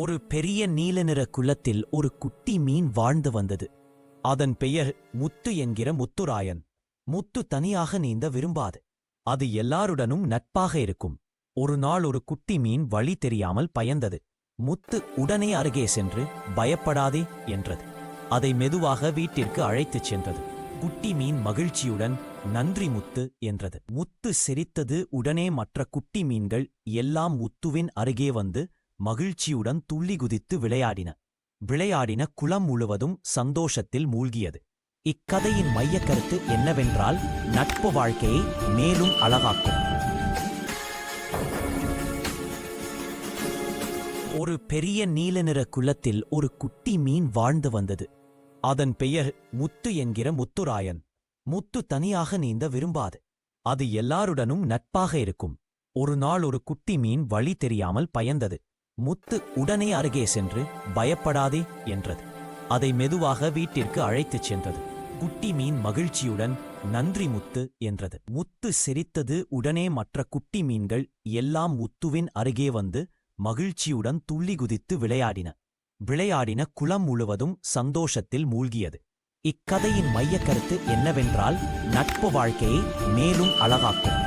ஒரு பெரிய நீல நிற குளத்தில் ஒரு குட்டி மீன் வாழ்ந்து வந்தது. அதன் பெயர் முத்து என்கிற முத்துராயன். முத்து தனியாக நீந்த விரும்பாது. அது எல்லாருடனும் நட்பாக இருக்கும். ஒரு நாள் ஒரு குட்டி மீன் வழி தெரியாமல் பயந்தது. முத்து உடனே அருகே சென்று பயப்படாதே என்றது. அதை மெதுவாக வீட்டிற்கு அழைத்துச் சென்றது. குட்டி மீன் மகிழ்ச்சியுடன் நன்றி முத்து என்றது. முத்து சிரித்தது உடனே மற்ற குட்டி மீன்கள் எல்லாம் முத்துவின் அருகே வந்து மகிழ்ச்சியுடன் துள்ளி குதித்து விளையாடின. விளையாடின குளம் முழுவதும் சந்தோஷத்தில் மூழ்கியது. இக்கதையின் மையக்கருத்து என்னவென்றால் நட்பு வாழ்க்கையை மேலும் அழகாக்கும். ஒரு பெரிய நீல நிற குளத்தில் ஒரு குட்டி மீன் வாழ்ந்து வந்தது. அதன் பெயர் முத்து என்கிற முத்துராயன். முத்து தனியாக நீந்த விரும்பாது. அது எல்லாருடனும் நட்பாக இருக்கும். ஒரு நாள் ஒரு குட்டி மீன் வழி தெரியாமல் பயந்தது. முத்து உடனே அருகே சென்று பயப்படாதே என்றது. அதை மெதுவாக வீட்டிற்கு அழைத்துச் சென்றது. குட்டி மீன் மகிழ்ச்சியுடன் நன்றி முத்து என்றது. முத்து சிரித்தது உடனே மற்ற குட்டி மீன்கள் எல்லாம் முத்துவின் அருகே வந்து மகிழ்ச்சியுடன் துள்ளி குதித்து விளையாடின. விளையாடின குளம் முழுவதும் சந்தோஷத்தில் மூழ்கியது. இக்கதையின் மையக்கருத்து என்னவென்றால் நட்பு வாழ்க்கையை மேலும் அழகாக்கும்.